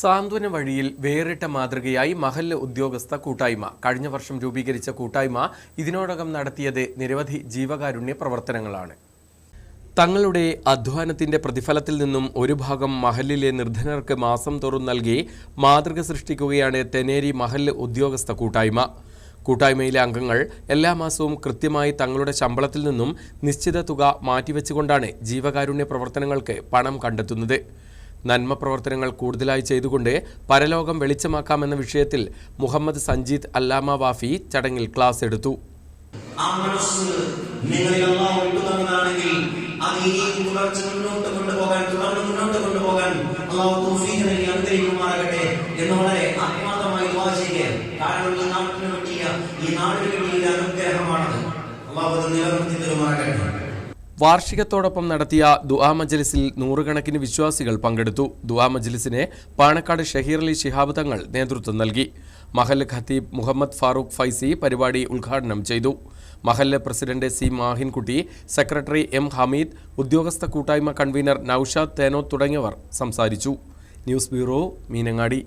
സാന്ത്വന വഴിയിൽ വേറിട്ട മാതൃകയായി മഹല്ല് ഉദ്യോഗസ്ഥ കൂട്ടായ്മ. കഴിഞ്ഞ വർഷം രൂപീകരിച്ച കൂട്ടായ്മ ഇതിനോടകം നടത്തിയത് നിരവധി ജീവകാരുണ്യ പ്രവർത്തനങ്ങളാണ്. തങ്ങളുടെ അധ്വാനത്തിന്റെ പ്രതിഫലത്തിൽ നിന്നും ഒരു ഭാഗം മഹലിലെ നിർധനർക്ക് മാസം തോറും നൽകി മാതൃക സൃഷ്ടിക്കുകയാണ് തെനേരി മഹല്ല് ഉദ്യോഗസ്ഥ കൂട്ടായ്മ. കൂട്ടായ്മയിലെ അംഗങ്ങൾ എല്ലാ മാസവും കൃത്യമായി തങ്ങളുടെ ശമ്പളത്തിൽ നിന്നും നിശ്ചിത തുക മാറ്റിവെച്ചുകൊണ്ടാണ് ജീവകാരുണ്യ പ്രവർത്തനങ്ങൾക്ക് പണം കണ്ടെത്തുന്നത്. നന്മ പ്രവർത്തനങ്ങൾ കൂടുതലായി ചെയ്തുകൊണ്ട് പരലോകം വെളിച്ചമാക്കാമെന്ന വിഷയത്തിൽ മുഹമ്മദ് സഞ്ജീത് അല്ലാമ വാഫി ചടങ്ങിൽ ക്ലാസ് എടുത്തു. ആ ഇനിയും തുടർച്ച മുന്നോട്ട് കൊണ്ടുപോകാൻ ഈ ഈ അനുഗ്രഹമാണത് അള്ളാഹു അത് നിലനിർത്തി വാർഷികത്തോടൊപ്പം നടത്തിയ ദുആ മജ്ലിസിൽ നൂറുകണക്കിന് വിശ്വാസികൾ പങ്കെടുത്തു. ദുആ മജ്ലിസിനെ പാണക്കാട് ഷഹീർ അലി ശിഹാബ് തങ്ങൾ നേതൃത്വം നൽകി. മഹല്ല് ഖത്തീബ് മുഹമ്മദ് ഫാറൂഖ് ഫൈസി പരിപാടി ഉദ്ഘാടനം ചെയ്തു. മഹല്ല് president C Mahinkutty secretary M Hameed ഉദ്യോഗസ്ഥ കൂട്ടായ്മ കൺവീനർ നൌഷാദ് തേനോ തുടങ്ങിയവർ സംസാരിച്ചു. News bureau Meenangadi.